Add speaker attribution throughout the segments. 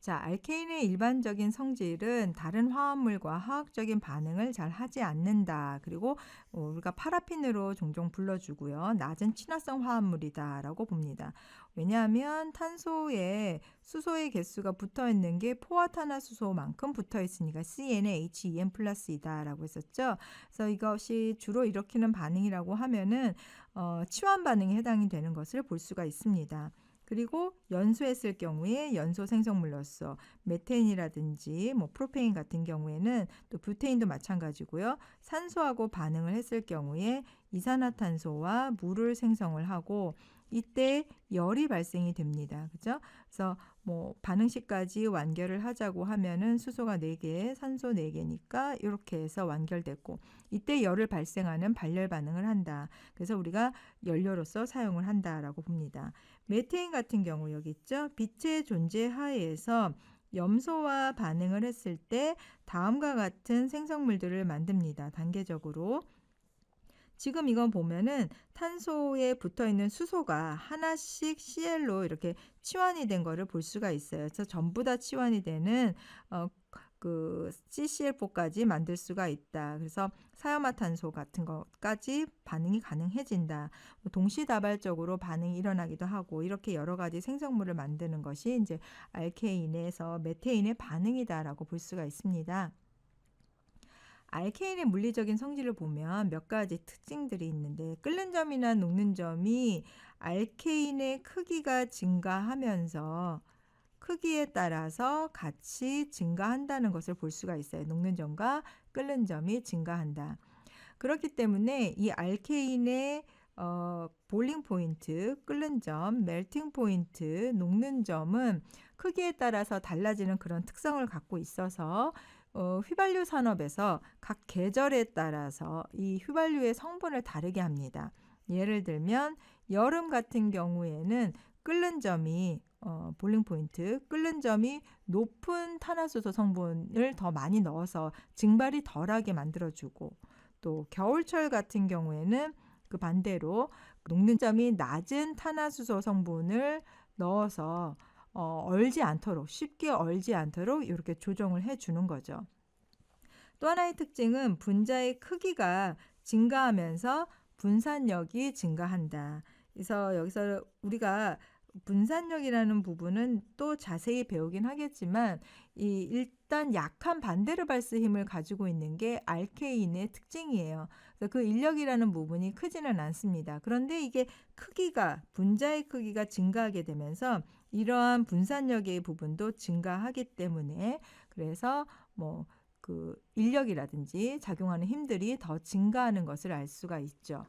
Speaker 1: 자, 알케인의 일반적인 성질은 다른 화합물과 화학적인 반응을 잘 하지 않는다. 그리고 어, 우리가 파라핀으로 종종 불러주고요. 낮은 친화성 화합물이다라고 봅니다. 왜냐하면 탄소에 수소의 개수가 붙어 있는 게 포화탄화수소만큼 붙어 있으니까 CnHEn 플러스이다라고 했었죠. 그래서 이것이 주로 일으키는 반응이라고 하면은 어, 치환 반응에 해당이 되는 것을 볼 수가 있습니다. 그리고 연소했을 경우에 연소 생성물로서 메테인이라든지 뭐 프로페인 같은 경우에는 또 뷰테인도 마찬가지고요. 산소하고 반응을 했을 경우에 이산화탄소와 물을 생성을 하고 이때 열이 발생이 됩니다. 그죠? 그래서 뭐 반응식까지 완결을 하자고 하면은 수소가 4개, 산소 4개니까 이렇게 해서 완결됐고 이때 열을 발생하는 발열 반응을 한다. 그래서 우리가 연료로서 사용을 한다라고 봅니다. 메테인 같은 경우 여기 있죠. 빛의 존재 하에서 염소와 반응을 했을 때 다음과 같은 생성물들을 만듭니다. 단계적으로 지금 이건 보면은 탄소에 붙어 있는 수소가 하나씩 CL로 이렇게 치환이 된 거를 볼 수가 있어요. 그래서 전부 다 치환이 되는 어, 그 CCl4까지 만들 수가 있다. 그래서 사염화탄소 같은 것까지 반응이 가능해진다. 뭐 동시다발적으로 반응이 일어나기도 하고 이렇게 여러 가지 생성물을 만드는 것이 이제 알케인에서 메테인의 반응이다라고 볼 수가 있습니다. 알케인의 물리적인 성질을 보면 몇 가지 특징들이 있는데 끓는 점이나 녹는 점이 알케인의 크기가 증가하면서 크기에 따라서 같이 증가한다는 것을 볼 수가 있어요. 녹는 점과 끓는 점이 증가한다. 그렇기 때문에 이 알케인의 어, 볼링 포인트, 끓는 점, 멜팅 포인트, 녹는 점은 크기에 따라서 달라지는 그런 특성을 갖고 있어서 어, 휘발유 산업에서 각 계절에 따라서 이 휘발유의 성분을 다르게 합니다. 예를 들면 여름 같은 경우에는 끓는 점이 어, 볼링 포인트 끓는 점이 높은 탄화수소 성분을 더 많이 넣어서 증발이 덜하게 만들어주고 또 겨울철 같은 경우에는 그 반대로 녹는 점이 낮은 탄화수소 성분을 넣어서 어, 얼지 않도록 쉽게 얼지 않도록 이렇게 조정을 해 주는 거죠. 또 하나의 특징은 분자의 크기가 증가하면서 분산력이 증가한다. 그래서 여기서 우리가 분산력이라는 부분은 또 자세히 배우긴 하겠지만 이 일단 약한 반데르발스 힘을 가지고 있는 게 알케인의 특징이에요. 그래서 그 인력이라는 부분이 크지는 않습니다. 그런데 이게 크기가 분자의 크기가 증가하게 되면서 이러한 분산력의 부분도 증가하기 때문에 그래서 뭐 그 인력이라든지 작용하는 힘들이 더 증가하는 것을 알 수가 있죠.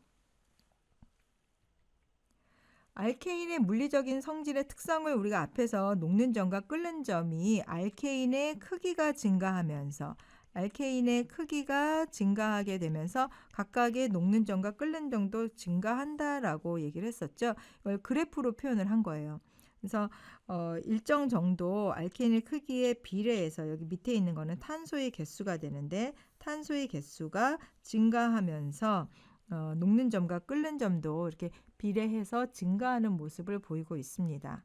Speaker 1: 알케인의 물리적인 성질의 특성을 우리가 앞에서 녹는 점과 끓는 점이 알케인의 크기가 증가하면서 알케인의 크기가 증가하게 되면서 각각의 녹는 점과 끓는 점도 증가한다라고 얘기를 했었죠. 이걸 그래프로 표현을 한 거예요. 그래서 어, 일정 정도 알케인의 크기에 비례해서 여기 밑에 있는 거는 탄소의 개수가 되는데 탄소의 개수가 증가하면서 어, 녹는 점과 끓는 점도 이렇게 비례해서 증가하는 모습을 보이고 있습니다.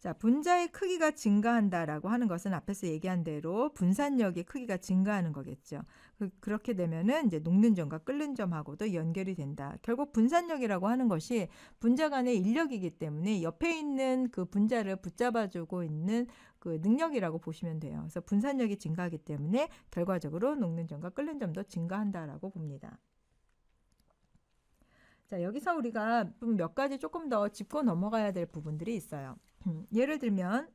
Speaker 1: 자, 분자의 크기가 증가한다라고 하는 것은 앞에서 얘기한 대로 분산력의 크기가 증가하는 거겠죠. 그, 렇게 되면은 이제 녹는 점과 끓는 점하고도 연결이 된다. 결국 분산력이라고 하는 것이 분자 간의 인력이기 때문에 옆에 있는 그 분자를 붙잡아주고 있는 그 능력이라고 보시면 돼요. 그래서 분산력이 증가하기 때문에 결과적으로 녹는 점과 끓는 점도 증가한다라고 봅니다. 자, 여기서 우리가 몇 가지 조금 더 짚고 넘어가야 될 부분들이 있어요. 음, 예를 들면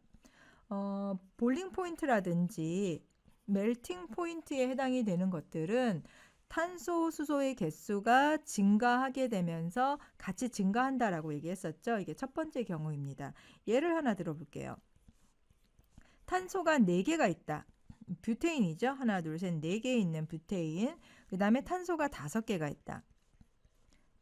Speaker 1: 어, 볼링 포인트라든지 멜팅 포인트에 해당이 되는 것들은 탄소, 수소의 개수가 증가하게 되면서 같이 증가한다라고 얘기했었죠. 이게 첫 번째 경우입니다. 예를 하나 들어볼게요. 탄소가 4개가 있다. 뷰테인이죠. 하나, 둘, 셋, 4개 있는 뷰테인. 그 다음에 탄소가 5개가 있다.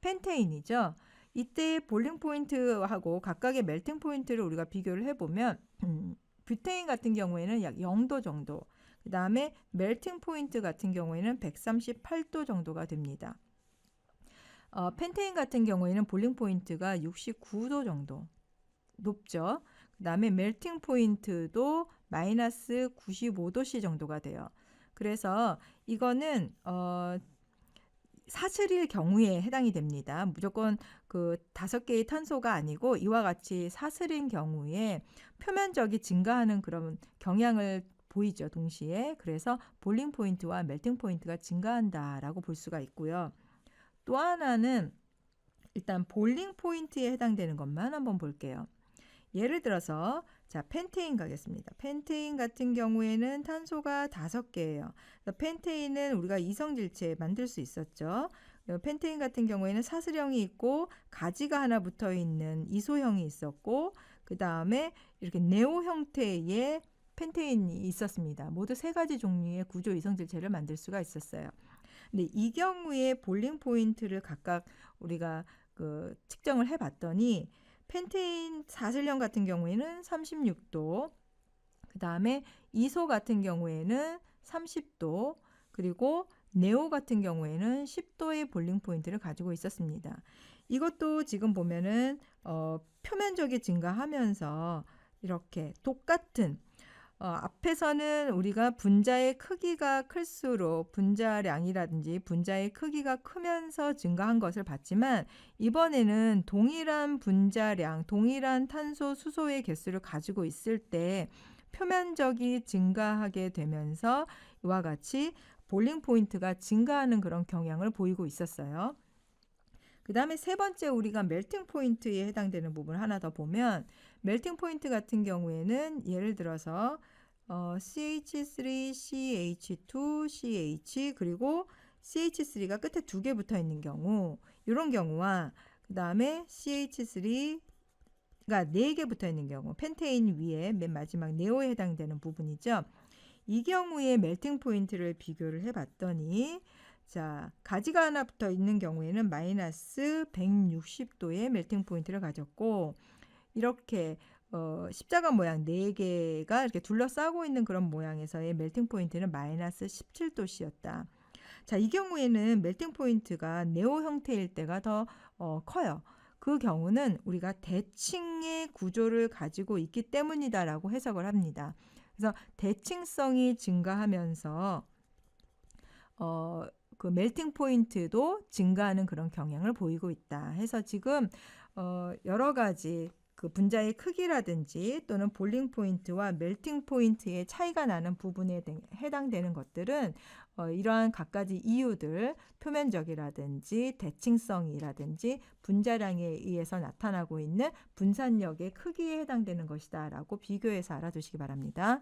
Speaker 1: 펜테인이죠. 이때 볼링 포인트하고 각각의 멜팅 포인트를 우리가 비교를 해보면 음, 뷰테인 같은 경우에는 약 0도 정도 그 다음에 멜팅 포인트 같은 경우에는 138도 정도가 됩니다. 어, 펜테인 같은 경우에는 볼링 포인트가 69도 정도 높죠. 그 다음에 멜팅 포인트도 마이너스 95도씨 정도가 돼요. 그래서 이거는 어 사슬일 경우에 해당이 됩니다. 무조건 그 다섯 개의 탄소가 아니고 이와 같이 사슬인 경우에 표면적이 증가하는 그런 경향을 보이죠, 동시에. 그래서 볼링 포인트와 멜팅 포인트가 증가한다라고 볼 수가 있고요. 또 하나는 일단 볼링 포인트에 해당되는 것만 한번 볼게요. 예를 들어서 자 펜테인 가겠습니다. 펜테인 같은 경우에는 탄소가 다섯 개예요. 펜테인은 우리가 이성질체 만들 수 있었죠. 어, 펜테인 같은 경우에는 사슬형이 있고 가지가 하나 붙어 있는 이소형이 있었고 그 다음에 이렇게 네오 형태의 펜테인이 있었습니다. 모두 세 가지 종류의 구조 이성질체를 만들 수가 있었어요. 근데 이 경우에 볼링 포인트를 각각 우리가 그 측정을 해봤더니 펜테인 사슬형 같은 경우에는 36도, 그 다음에 이소 같은 경우에는 30도, 그리고 네오 같은 경우에는 10도의 볼링 포인트를 가지고 있었습니다. 이것도 지금 보면은 어, 표면적이 증가하면서 이렇게 똑같은 어, 앞에서는 우리가 분자의 크기가 클수록 분자량이라든지 분자의 크기가 크면서 증가한 것을 봤지만 이번에는 동일한 분자량, 동일한 탄소, 수소의 개수를 가지고 있을 때 표면적이 증가하게 되면서 이와 같이 볼링 포인트가 증가하는 그런 경향을 보이고 있었어요. 그 다음에 세 번째 우리가 멜팅 포인트에 해당되는 부분 하나 더 보면 멜팅 포인트 같은 경우에는 예를 들어서 어, CH3, CH2, CH 그리고 CH3가 끝에 두 개 붙어 있는 경우 이런 경우와 그 다음에 CH3가 네개 붙어 있는 경우 펜테인 위에 맨 마지막 네오에 해당되는 부분이죠. 이 경우에 멜팅 포인트를 비교를 해봤더니 자 가지가 하나 붙어 있는 경우에는 마이너스 160도의 멜팅 포인트를 가졌고 이렇게 어, 십자가 모양 4개가 이렇게 둘러싸고 있는 그런 모양에서의 멜팅 포인트는 마이너스 17도씨였다. 자, 이 경우에는 멜팅 포인트가 네오 형태일 때가 더 어, 커요. 그 경우는 우리가 대칭의 구조를 가지고 있기 때문이다라고 해석을 합니다. 그래서 대칭성이 증가하면서 어, 그 멜팅 포인트도 증가하는 그런 경향을 보이고 있다. 해서 지금 어, 여러 가지 그 분자의 크기라든지 또는 볼링 포인트와 멜팅 포인트의 차이가 나는 부분에 해당되는 것들은 어, 이러한 각가지 이유들, 표면적이라든지 대칭성이라든지 분자량에 의해서 나타나고 있는 분산력의 크기에 해당되는 것이다라고 비교해서 알아두시기 바랍니다.